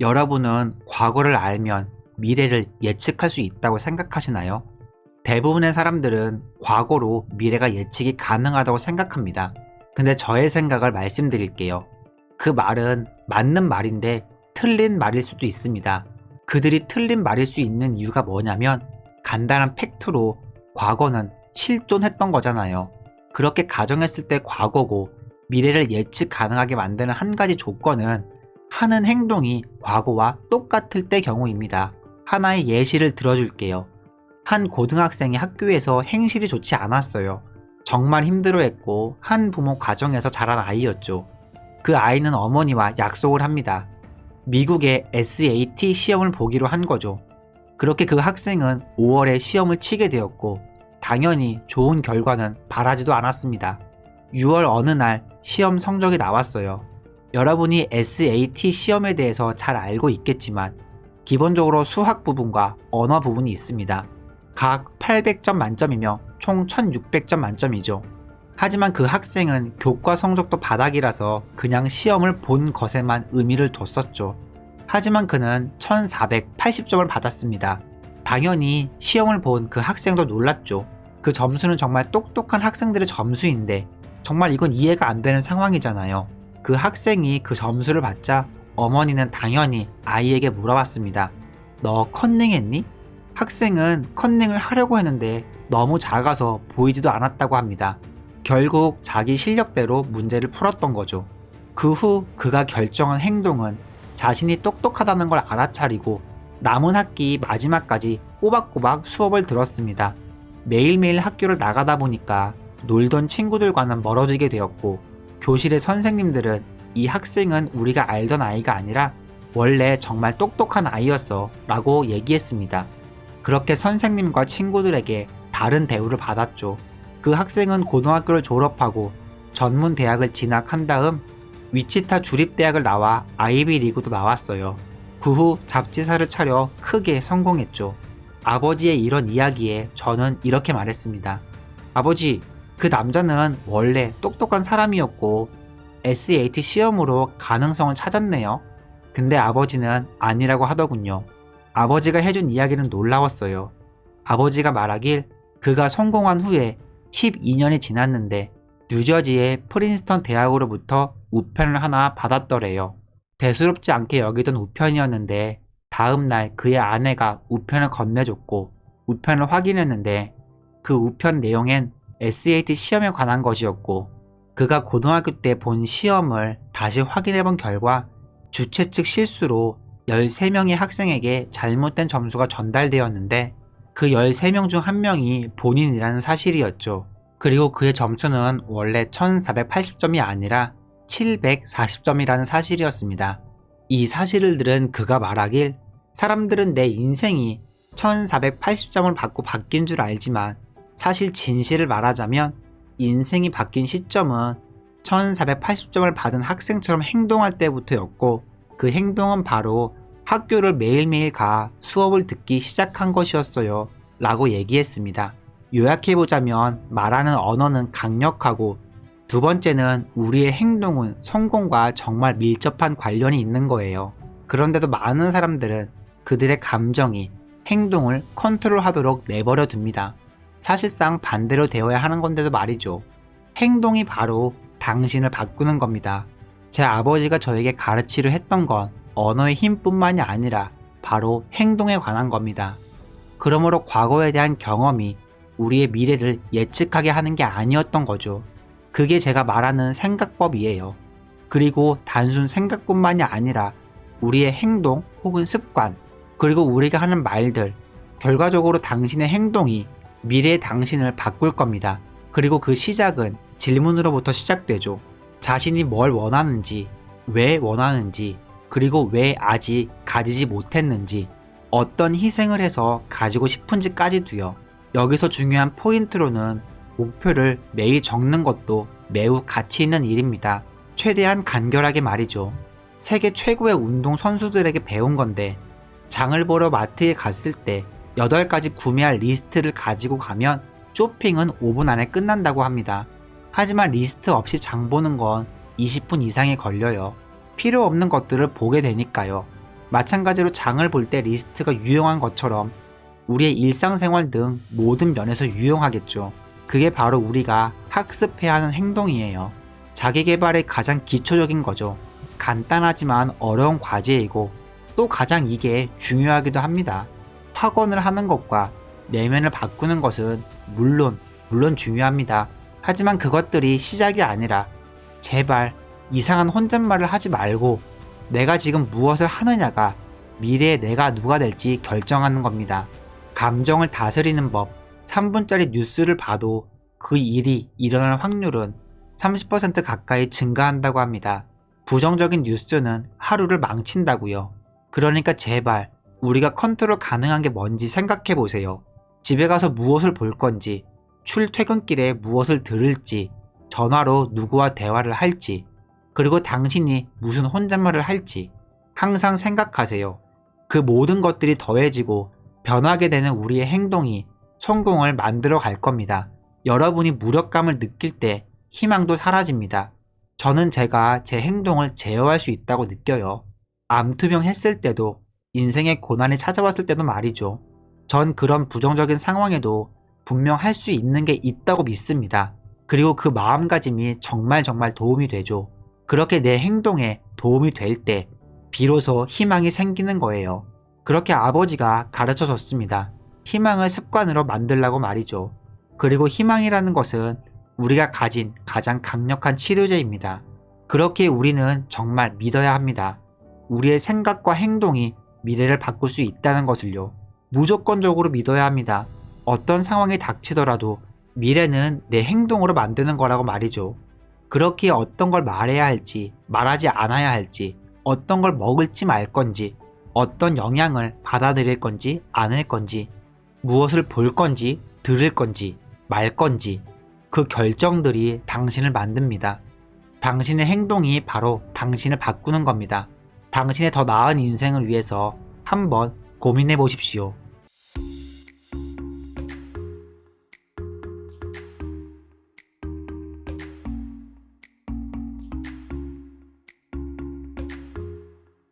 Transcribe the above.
여러분은 과거를 알면 미래를 예측할 수 있다고 생각하시나요? 대부분의 사람들은 과거로 미래가 예측이 가능하다고 생각합니다. 근데 저의 생각을 말씀드릴게요. 그 말은 맞는 말인데 틀린 말일 수도 있습니다. 그들이 틀린 말일 수 있는 이유가 뭐냐면 간단한 팩트로 과거는 실존했던 거잖아요. 그렇게 가정했을 때 과거고 미래를 예측 가능하게 만드는 한 가지 조건은 하는 행동이 과거와 똑같을 때 경우입니다. 하나의 예시를 들어줄게요. 한 고등학생이 학교에서 행실이 좋지 않았어요. 정말 힘들어했고 한 부모 가정에서 자란 아이였죠. 그 아이는 어머니와 약속을 합니다. 미국의 SAT 시험을 보기로 한 거죠. 그렇게 그 학생은 5월에 시험을 치게 되었고 당연히 좋은 결과는 바라지도 않았습니다. 6월 어느 날 시험 성적이 나왔어요. 여러분이 SAT 시험에 대해서 잘 알고 있겠지만 기본적으로 수학 부분과 언어 부분이 있습니다. 각 800점 만점이며 총 1600점 만점이죠. 하지만 그 학생은 교과 성적도 바닥이라서 그냥 시험을 본 것에만 의미를 뒀었죠. 하지만 그는 1480점을 받았습니다. 당연히 시험을 본 그 학생도 놀랐죠. 그 점수는 정말 똑똑한 학생들의 점수인데 정말 이건 이해가 안 되는 상황이잖아요. 그 학생이 그 점수를 받자 어머니는 당연히 아이에게 물어봤습니다. 너 컨닝했니? 학생은 컨닝을 하려고 했는데 너무 작아서 보이지도 않았다고 합니다. 결국 자기 실력대로 문제를 풀었던 거죠. 그 후 그가 결정한 행동은 자신이 똑똑하다는 걸 알아차리고 남은 학기 마지막까지 꼬박꼬박 수업을 들었습니다. 매일매일 학교를 나가다 보니까 놀던 친구들과는 멀어지게 되었고 교실의 선생님들은 이 학생은 우리가 알던 아이가 아니라 원래 정말 똑똑한 아이였어 라고 얘기했습니다. 그렇게 선생님과 친구들에게 다른 대우를 받았죠. 그 학생은 고등학교를 졸업하고 전문 대학을 진학한 다음 위치타 주립대학을 나와 아이비 리그도 나왔어요. 그 후 잡지사를 차려 크게 성공했죠. 아버지의 이런 이야기에 저는 이렇게 말했습니다. 아버지, 그 남자는 원래 똑똑한 사람이었고 SAT 시험으로 가능성을 찾았네요. 근데 아버지는 아니라고 하더군요. 아버지가 해준 이야기는 놀라웠어요. 아버지가 말하길 그가 성공한 후에 12년이 지났는데 뉴저지의 프린스턴 대학으로부터 우편을 하나 받았더래요. 대수롭지 않게 여기던 우편이었는데 다음날 그의 아내가 우편을 건네줬고 우편을 확인했는데 그 우편 내용엔 SAT 시험에 관한 것이었고 그가 고등학교 때 본 시험을 다시 확인해 본 결과 주최 측 실수로 13명의 학생에게 잘못된 점수가 전달되었는데 그 13명 중 한 명이 본인이라는 사실이었죠. 그리고 그의 점수는 원래 1480점이 아니라 740점이라는 사실이었습니다. 이 사실을 들은 그가 말하길 사람들은 내 인생이 1480점을 받고 바뀐 줄 알지만 사실 진실을 말하자면 인생이 바뀐 시점은 1480점을 받은 학생처럼 행동할 때부터였고 그 행동은 바로 학교를 매일매일 가 수업을 듣기 시작한 것이었어요. 라고 얘기했습니다. 요약해보자면 말하는 언어는 강력하고 두 번째는 우리의 행동은 성공과 정말 밀접한 관련이 있는 거예요. 그런데도 많은 사람들은 그들의 감정이 행동을 컨트롤하도록 내버려 둡니다. 사실상 반대로 되어야 하는 건데도 말이죠. 행동이 바로 당신을 바꾸는 겁니다. 제 아버지가 저에게 가르치려 했던 건 언어의 힘뿐만이 아니라 바로 행동에 관한 겁니다. 그러므로 과거에 대한 경험이 우리의 미래를 예측하게 하는 게 아니었던 거죠. 그게 제가 말하는 생각법이에요. 그리고 단순 생각뿐만이 아니라 우리의 행동 혹은 습관, 그리고 우리가 하는 말들, 결과적으로 당신의 행동이 미래의 당신을 바꿀 겁니다. 그리고 그 시작은 질문으로부터 시작되죠. 자신이 뭘 원하는지, 왜 원하는지, 그리고 왜 아직 가지지 못했는지, 어떤 희생을 해서 가지고 싶은지까지도요. 여기서 중요한 포인트로는 목표를 매일 적는 것도 매우 가치 있는 일입니다. 최대한 간결하게 말이죠. 세계 최고의 운동 선수들에게 배운 건데, 장을 보러 마트에 갔을 때 8가지 구매할 리스트를 가지고 가면 쇼핑은 5분 안에 끝난다고 합니다. 하지만 리스트 없이 장 보는 건 20분 이상이 걸려요. 필요 없는 것들을 보게 되니까요. 마찬가지로 장을 볼 때 리스트가 유용한 것처럼 우리의 일상생활 등 모든 면에서 유용하겠죠. 그게 바로 우리가 학습해야 하는 행동이에요. 자기 개발의 가장 기초적인 거죠. 간단하지만 어려운 과제이고 또 가장 이게 중요하기도 합니다. 확언을 하는 것과 내면을 바꾸는 것은 물론, 물론 중요합니다. 하지만 그것들이 시작이 아니라 제발 이상한 혼잣말을 하지 말고 내가 지금 무엇을 하느냐가 미래의 내가 누가 될지 결정하는 겁니다. 감정을 다스리는 법, 3분짜리 뉴스를 봐도 그 일이 일어날 확률은 30% 가까이 증가한다고 합니다. 부정적인 뉴스는 하루를 망친다고요. 그러니까 제발 우리가 컨트롤 가능한 게 뭔지 생각해 보세요. 집에 가서 무엇을 볼 건지, 출퇴근길에 무엇을 들을지, 전화로 누구와 대화를 할지, 그리고 당신이 무슨 혼잣말을 할지 항상 생각하세요. 그 모든 것들이 더해지고 변하게 되는 우리의 행동이 성공을 만들어 갈 겁니다. 여러분이 무력감을 느낄 때 희망도 사라집니다. 저는 제가 제 행동을 제어할 수 있다고 느껴요. 암투병 했을 때도 인생의 고난이 찾아왔을 때도 말이죠. 전 그런 부정적인 상황에도 분명 할 수 있는 게 있다고 믿습니다. 그리고 그 마음가짐이 정말 정말 도움이 되죠. 그렇게 내 행동에 도움이 될 때 비로소 희망이 생기는 거예요. 그렇게 아버지가 가르쳐 줬습니다. 희망을 습관으로 만들라고 말이죠. 그리고 희망이라는 것은 우리가 가진 가장 강력한 치료제입니다. 그렇게 우리는 정말 믿어야 합니다. 우리의 생각과 행동이 미래를 바꿀 수 있다는 것을요. 무조건적으로 믿어야 합니다. 어떤 상황이 닥치더라도 미래는 내 행동으로 만드는 거라고 말이죠. 그렇게 어떤 걸 말해야 할지, 말하지 않아야 할지, 어떤 걸 먹을지 말 건지, 어떤 영향을 받아들일 건지, 않을 건지, 무엇을 볼 건지, 들을 건지, 말 건지, 그 결정들이 당신을 만듭니다. 당신의 행동이 바로 당신을 바꾸는 겁니다. 당신의 더 나은 인생을 위해서 한번 고민해 보십시오.